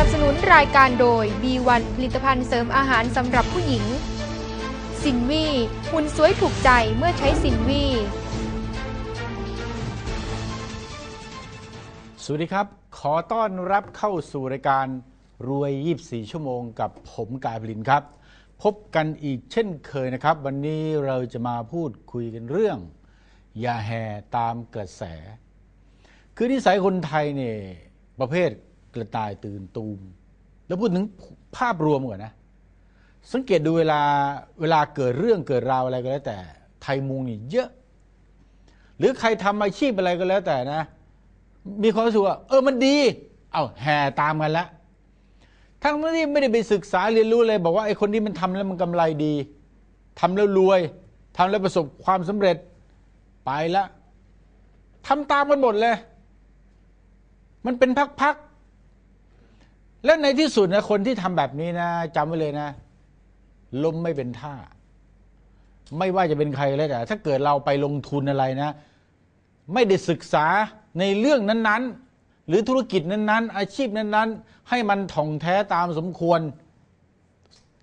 สนับสนุนรายการโดย B1 ผลิตภัณฑ์เสริมอาหารสำหรับผู้หญิง สินวีหุ่นสวยถูกใจเมื่อใช้สินวี สวัสดีครับ ขอต้อนรับเข้าสู่รายการรวย 24 ชั่วโมงกับผมกายบลินครับ พบกันอีกเช่นเคยนะครับ วันนี้เราจะมาพูดคุยกันเรื่อง อย่าแห่ตามกระแส คือนิสัยคนไทยเนี่ยประเภท กระต่ายตื่นตูม แล้วพูดถึงภาพรวมก่อนนะ สังเกตดูเวลาเวลาเกิดเรื่องเกิดราวอะไรก็แล้วแต่ ไทยมุงนี่เยอะ หรือใครทำอาชีพอะไรก็แล้วแต่นะ มีความรู้สึกว่าเออมันดี เอาแห่ตามกันละทั้งที่ไม่ได้ไปศึกษาเรียนรู้เลย บอกว่าไอ้คนที่มันทำแล้วมันกำไรดีทำแล้วรวยทำแล้วประสบความสำเร็จไปละทำตามกันหมดเลย มันเป็นพักๆ และในที่สุดนะคนที่ทำแบบนี้นะจำไว้เลยนะ ล้มไม่เป็นท่า ไม่ว่าจะเป็นใครก็แล้วแต่ถ้าเกิดเราไปลงทุนอะไรนะ ไม่ได้ศึกษาในเรื่องนั้น ๆ หรือธุรกิจนั้น ๆ อาชีพนั้น ๆ ให้มันถ่องแท้ตามสมควร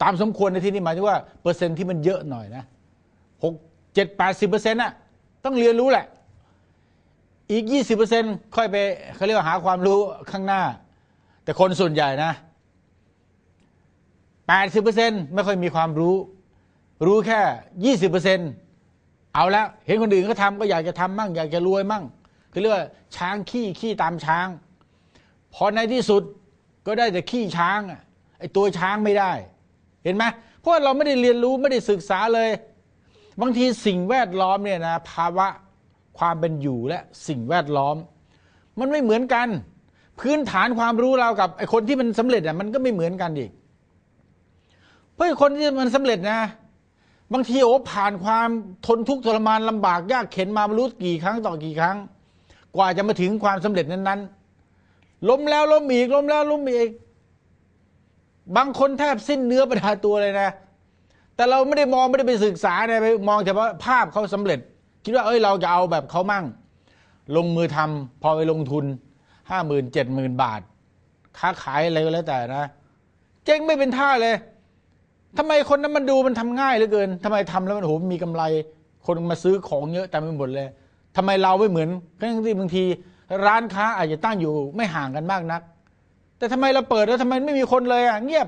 ตามสมควรในที่นี้หมายถึงว่าเปอร์เซ็นต์ที่มันเยอะหน่อยนะหกเจ็ดแปดสิบเปอร์เซ็นต์น่ะต้องเรียนรู้แหละ อีกยี่สิบเปอร์เซ็นต์ค่อยไปเขาเรียกว่าหาความรู้ข้างหน้า แต่คนส่วนใหญ่นะแปดสิบเปอร์เซ็นต์ไม่ค่อยมีความรู้ รู้แค่ยี่สิบเปอร์เซ็นต์เอาละเห็นคนอื่นเขาทำก็อยากจะทำมั่ง อยากจะรวยมั่งคือเรียกว่าช้างขี้ขี้ตามช้าง พอในที่สุดก็ได้แต่ขี้ช้างอะไอตัวช้างไม่ได้ เห็นไหมเพราะเราไม่ได้เรียนรู้ไม่ได้ศึกษาเลย บางทีสิ่งแวดล้อมเนี่ยนะภาวะความเป็นอยู่และสิ่งแวดล้อม มันไม่เหมือนกัน พื้นฐานความรู้เรากับไอคนที่มันสำเร็จอะมันก็ไม่เหมือนกันอีกเพราะไอ้คนที่มันสำเร็จนะ บางทีโอ้ผ่านความทนทุกข์ทรมานลำบาก ยากเข็นมาไม่รู้กี่ครั้งต่อกี่ครั้ง กว่าจะมาถึงความสำเร็จนั้นๆ ล้มแล้วล้มอีกล้มแล้วล้มอีก บางคนแทบสิ้นเนื้อประดาตัวเลยนะ แต่เราไม่ได้มองไม่ได้ไปศึกษาเนี่ยไปมองเฉพาะภาพเขาสำเร็จ คิดว่าเอ้ยเราจะเอาแบบเขามั่ง ลงมือทำพอไปลงทุน ห้าหมื่นเจ็ดหมื่นบาท ค้าขายอะไรก็แล้วแต่นะ เจ๊งไม่เป็นท่าเลยทำไมคนนั้นมันดูมันทำง่ายเหลือเกินทำไมทำแล้วมันโหมีกำไร คนมาซื้อของเยอะแต่ไม่หมดเลยทำไมเราไม่เหมือนทั้งที่บางที ร้านค้าอาจจะตั้งอยู่ไม่ห่างกันมากนัก แต่ทำไมเราเปิดแล้วทำไมไม่มีคนเลยอะเงียบ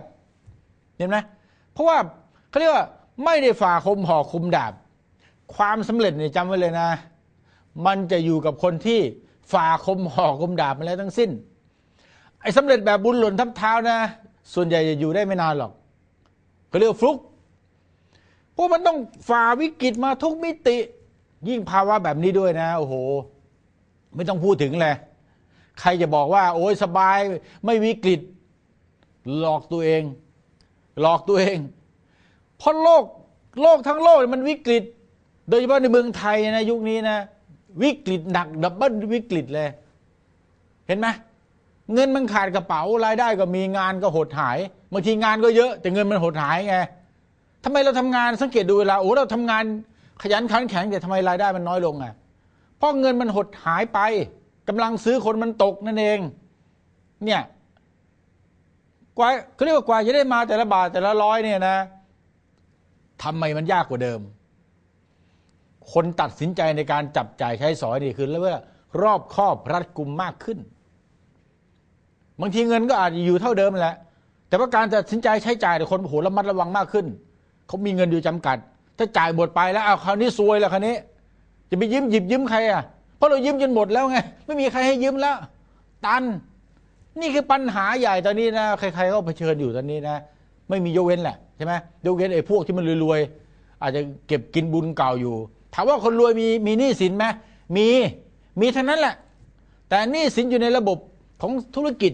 เห็นไหมเพราะว่าเขาเรียกว่าไม่ได้ฝ่าคมห่อคุมดาบ ความสำเร็จเนี่ยจำไว้เลยนะ มันจะอยู่กับคนที่ ฝ่าคมห่อคมดาบมาแล้วทั้งสิ้น ไอ้สำเร็จแบบบุญหล่นทับเท้านะ ส่วนใหญ่จะอยู่ได้ไม่นานหรอกก็เรียกฟลุกพราะมันต้องฝ่าวิกฤตมาทุกมิติ ยิ่งภาวะแบบนี้ด้วยนะโอ้โห ไม่ต้องพูดถึงเลยใครจะบอกว่า โอ้ยสบายไม่วิกฤต หลอกตัวเอง หลอกตัวเองเพราะโลกโลกทั้งโลกมันวิกฤต โดยเฉพาะในเมืองไทยนะยุคนี้นะ วิกฤตหนักดับเบิลวิกฤตเลย เห็นไหมเงินมันขาดกระเป๋ารายได้ก็มีงานก็หดหายบางทีงานก็เยอะ แต่เงินมันหดหายไงทำไมเราทำงานสังเกตดูเวลาโอ้เราทำงานขยันขันแข็งแต่ทำไมรายได้มันน้อยลงอะเพราะเงินมันหดหายไปกำลังซื้อคนมันตกนั่นเอง เนี่ยกว่าเขาเรียกว่ากว่าจะได้มาแต่ละบาทแต่ละร้อยเนี่ยนะทำไมมันยากกว่าเดิม คนตัดสินใจในการจับจ่ายใช้สอยนี่คือเรียกว่ารอบครอบรัดกุมมากขึ้น บางทีเงินก็อาจจะอยู่เท่าเดิมแหละ แต่ว่าการตัดสินใจใช้จ่ายเนี่คนโหระมัดระวังมากขึ้น เขามีเงินอยู่จำกัด ถ้าจ่ายหมดไปแล้วเอาคราวนี้ซวยแล้วคราวนี้ จะไปยืมหยิบยืมใครอะเพราะเรายืมจนหมดแล้วไงไม่มีใครให้ยืมแล้ว ตัน นี่คือปัญหาใหญ่ตอนนี้นะใครๆก็เผชิญอยู่ตอนนี้นะ ไม่มียกเว้นแหละใช่ไหมยกเว้นไอ้พวกที่มันรวยๆอาจจะเก็บกินบุญเก่าอยู่ามว่าคนรวยมีมีหนี้สินไหมมีมีเท่านั้นแหละ แต่หนี้สินอยู่ในระบบของธุรกิจ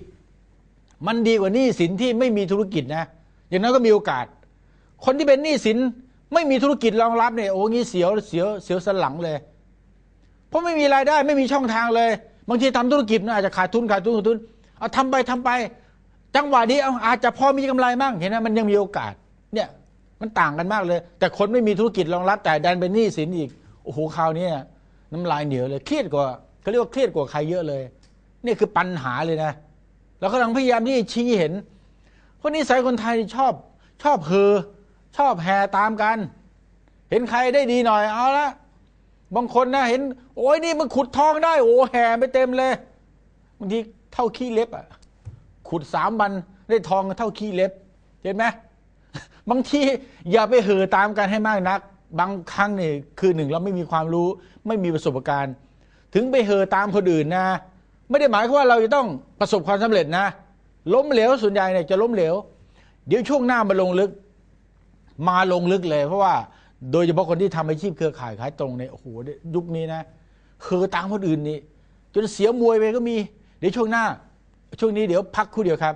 มันดีกว่าหนี้สินที่ไม่มีธุรกิจนะ อย่างนั้นก็มีโอกาส คนที่เป็นหนี้สินไม่มีธุรกิจรองรับเนี่ยโอ้งี้เสียวเสียวเสียวสลังเลย เพราะไม่มีรายได้ไม่มีช่องทางเลย บางทีทำธุรกิจนะอาจจะขาดทุนขาดทุนขาดทุนเอาทำไปทำไป จังหวะนี้เอาอาจจะพอมีกำไรมั่งเห็นไหมมันยังมีโอกาสเนี่ย มันต่างกันมากเลย แต่คนไม่มีธุรกิจรองรับแต่ดันเป็นหนี้สินอีกโอ้โหคราวนี้น้ำลายเหนียวเลยเครียดกว่าเขาเรียกว่าเครียดกว่าใครเยอะเลย นี่คือปัญหาเลยนะเรากำลังพยายามที่จะชี้เห็นเพราะนิสัยคนไทยชอบ ชอบเฮอชอบแห่ตามกัน เห็นใครได้ดีหน่อยเอาละบางคนนะเห็น โอ้ยนี่มันขุดทองได้ โอ้แห่ไปเต็มเลยบางทีเท่าขี้เล็บอะขุดสามวันได้ทองเท่าขี้เล็บ เห็นไหม บางทีอย่าไปเห่อตามกันให้มากนัก บางครั้งเนี่ยคือหนึ่งเราไม่มีความรู้ ไม่มีประสบการณ์ ถึงไปเห่อตามคนอื่นนะ ไม่ได้หมายความว่าเราจะต้องประสบความสำเร็จนะ ล้มเหลวส่วนใหญ่เนี่ยจะล้มเหลว เดี๋ยวช่วงหน้ามาลงลึก มาลงลึกเลย เพราะว่าโดยเฉพาะคนที่ทำอาชีพเครือข่ายขายตรงเนี่ยโอ้โหยุคนี้นะเห่อตามคนอื่นนี่จนเสียมวยไปก็มี เดี๋ยวช่วงหน้า ช่วงนี้เดี๋ยวพักคู่เดียวครับ